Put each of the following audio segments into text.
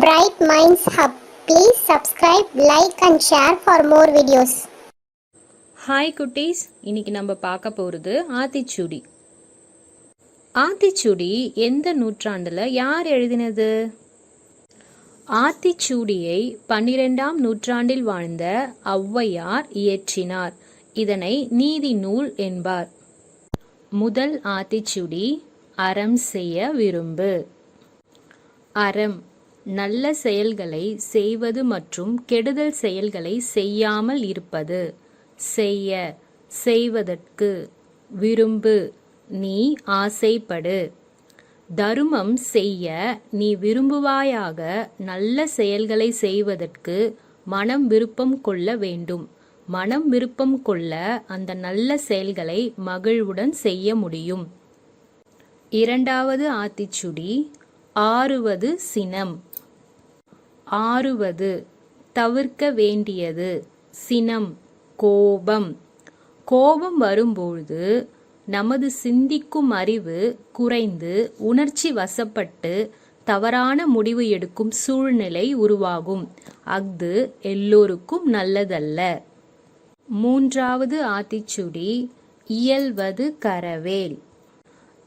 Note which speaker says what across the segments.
Speaker 1: Bright minds hub please subscribe like and share for more videos
Speaker 2: hi குட்டீஸ். இன்னைக்கு நம்ம பார்க்க போகிறது ஆத்திச்சூடி. ஆத்திச்சூடி எந்த நூற்றாண்டில் யார் எழுதினது? ஆத்திச்சூடியை பன்னிரெண்டாம் நூற்றாண்டில் வாழ்ந்த ஔவையார் இயற்றினார். இதனை நீதி நூல் என்பார். முதல் ஆத்திச்சுடி அறம் செய்ய விரும்பு. அறம். நல்ல செயல்களை செய்வது மற்றும் கெடுதல் செயல்களை செய்யாமல் இருப்பது. செய்ய செய்வதற்கு விரும்பு நீ ஆசைப்படு. தருமம் செய்ய நீ விரும்புவாயாக நல்ல செயல்களை செய்வதற்கு மனம் விருப்பம் கொள்ள வேண்டும். மனம் விருப்பம் கொள்ள அந்த நல்ல செயல்களை மகிழ்வுடன் செய்ய முடியும். இரண்டாவது ஆத்திச்சுடி ஆறுவது சினம். ஆறுவது தவிர்க்க வேண்டியது சினம் கோபம். கோபம் வரும்பொழுது நமது சிந்திக்கும் அறிவு குறைந்து உணர்ச்சி வசப்பட்டு தவறான முடிவு எடுக்கும் சூழ்நிலை உருவாகும். அஃது எல்லோருக்கும் நல்லதல்ல. மூன்றாவது ஆத்திச்சுடி இயல்வது கரவேல்.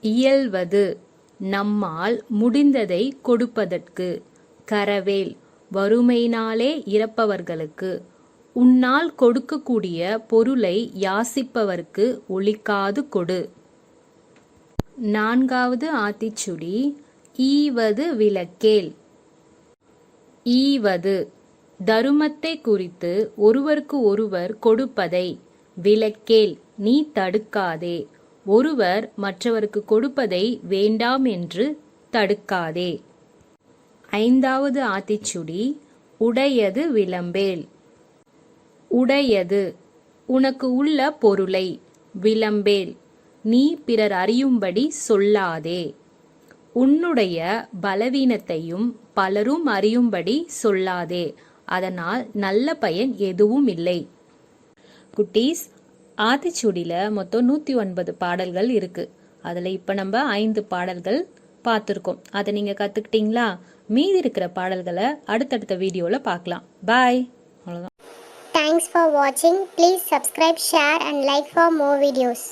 Speaker 2: இயல்வது நம்மால் முடிந்ததை கொடுப்பதற்கு கரவேல். வறுமையினாலே இறப்பவர்களுக்கு உன்னால் கொடுக்கக்கூடிய பொருளை யாசிப்பவர்க்கு ஒளிக்காது கொடு. நான்காவது ஆத்திச்சுடி ஈவது விளக்கேல். ஈவது தருமத்தை குறித்து ஒருவருக்கு ஒருவர் கொடுப்பதை விளக்கேல் நீ தடுக்காதே. ஒருவர் மற்றவருக்கு கொடுப்பதை வேண்டாம் என்று தடுக்காதே. ஐந்தாவது ஆத்திச்சுடி உடையது விளம்பேல். உடையது உனக்கு உள்ள பொருளை விளம்பேல். நீ பிறர் அறியும்படி சொல்லாதே. உன்னுடைய பலவீனத்தையும் பலரும் அறியும்படி சொல்லாதே. அதனால் நல்ல பயன் எதுவும் இல்லை. குட்டீஸ் ஆத்திச்சூடியில் மொத்தம் நூற்றி ஒன்பது பாடல்கள் இருக்குது அதில் இப்போ நம்ம ஐந்து பாடல்கள் பார்த்துருக்கோம். அதை நீங்கள் கற்றுக்கிட்டீங்களா மீதி இருக்கிற பாடல்களை அடுத்தடுத்த வீடியோவில் பார்க்கலாம். பாய் அவ்வளோதான்
Speaker 1: தேங்க்ஸ் ஃபார் வாட்சிங் please subscribe share and like for more videos